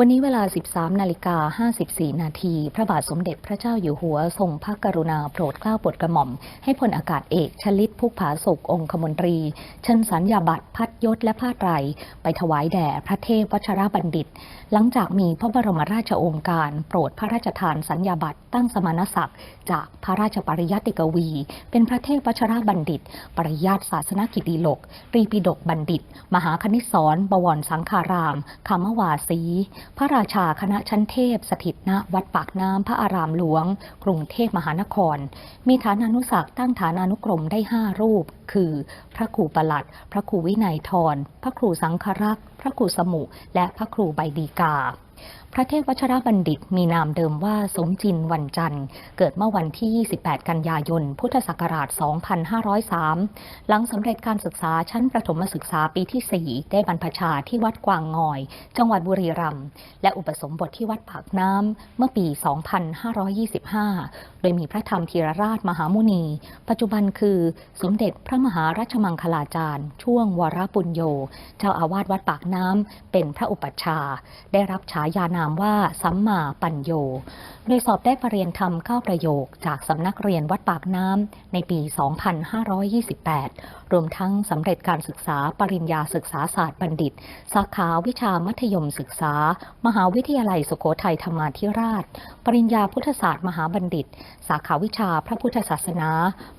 วันนี้เวลา 13 นาฬิกา 54 นาที พระบาทสมเด็จพระเจ้าอยู่หัว ทรงพระกรุณาโปรดเกล้าโปรดกระหม่อม ให้พลอากาศเอกชลิตพุกผาสุของคมนตรี เชิญสัญญาบัตรพัดยศและผ้าไตร ไปถวายแด่พระเทพวชรบัณฑิต หลังจากมีพระบรมราชโองการ โปรดพระราชทานสัญญาบัตรตั้งสมณศักดิ์ จากพระราชปริยัติกวี เป็นพระเทพวชรบัณฑิต ปริยัติศาสนกิติโลกรีปิฎกบัณฑิต มหาคณิตศรบวรสังฆารามคามวาสีพระราชาคณะชั้นเทพ สถิตณวัดปากน้ำพระอารามหลวง กรุงเทพมหานคร มีฐานานุศักตั้งฐานานุกรมได้ 5 รูป คือ พระครูประหลัด พระครูวินัยทร พระครูสังครักษ์ พระครูสมุ และพระครูใบดีกาพระเทพวชรบัณฑิตมีนามเดิมว่าสมจินวันจันทร์ เกิดเมื่อวันที่ 28 กันยายน พุทธศักราช 2503 หลังสำเร็จการศึกษาชั้นประถมศึกษาปีที่ 4 ได้บรรพชาที่วัดกวางงอย จังหวัดบุรีรัมย์และอุปสมบทที่วัดปากน้ำเมื่อปี 2525 โดยมีพระธรรมธีรราชมหามุนี ปัจจุบันคือสมเด็จพระมหาราชมังคลาจารย์ ช่วงวรปุญโย เจ้าอาวาสวัดปากน้ำเป็นพระอุปัชฌาย์ได้รับฉายานามว่าสัมมาปัญโย โดยสอบได้ปรริญญาธรรมเข้าประโยคจากสำนักเรียนวัดปากน้ำในปี 2528 รวมทั้งสำเร็จการศึกษาปริญญาศึกษาศาสตร์บัณฑิต สาขาวิชามัธยมศึกษา มหาวิทยาลัยสุโขทัยธรรมาธิราช ปริญญาพุทธศาสตร์มหาบัณฑิต สาขาวิชาพระพุทธศาสนา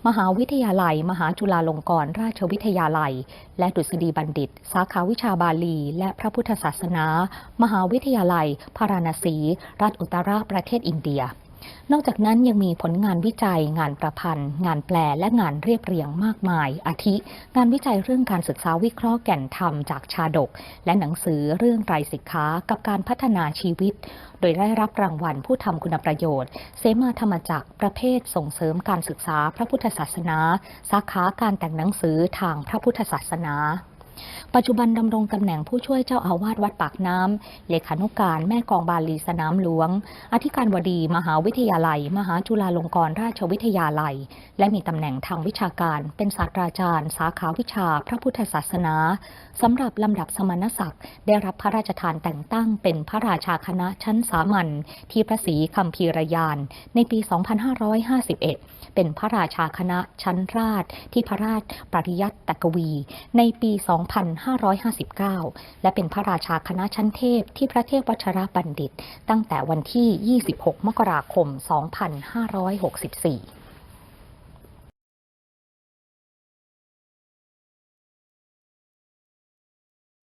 มหาวิทยาลัย มหาจุฬาลงกรณราชวิทยาลัย และดุษฎีบัณฑิต สาขาวิชาบาลี และพระพุทธศาสนา มหาวิทยาลัยพาราณสี รัฐอุตตรประเทศอินเดีย นอกจากนั้นยังมีผลงานวิจัย งานประพันธ์ งานแปลและงานเรียบเรียงมากมาย อาทิ งานวิจัยเรื่องการศึกษาวิเคราะห์แก่นธรรมจากชาดก และหนังสือเรื่องไตรสิกขากับการพัฒนาชีวิต โดยได้รับรางวัลผู้ทำคุณประโยชน์ เสมาธรรมจักรประเภทส่งเสริมการศึกษาพระพุทธศาสนา สาขาการแต่งหนังสือทางพระพุทธศาสนา ปัจจุบันดำรงตำแหน่งผู้ช่วยเจ้าอาวาสวัดปากน้ำ เลขานุการแม่กองบาลีสนามหลวง อธิการบดี มหาวิทยาลัย มหาจุฬาลงกรณราชวิทยาลัย และมีตำแหน่งทางวิชาการ เป็นศาสตราจารย์ สาขาวิชาพระพุทธศาสนาสำหรับลำดับสมณศักดิ์ได้รับพระราชทานแต่งตั้งเป็นพระราชาคณะชั้นสามัญที่พระศรีคัมภีรยาน ในปี 2551 เป็นพระราชาคณะชั้นราชที่พระราชปริยัติตกวี ในปี 2 2559 และเป็นพระราชาคณะชั้นเทพที่พระเทพวชรบัณฑิต ตั้งแต่วันที่ 26 มกราคม 2564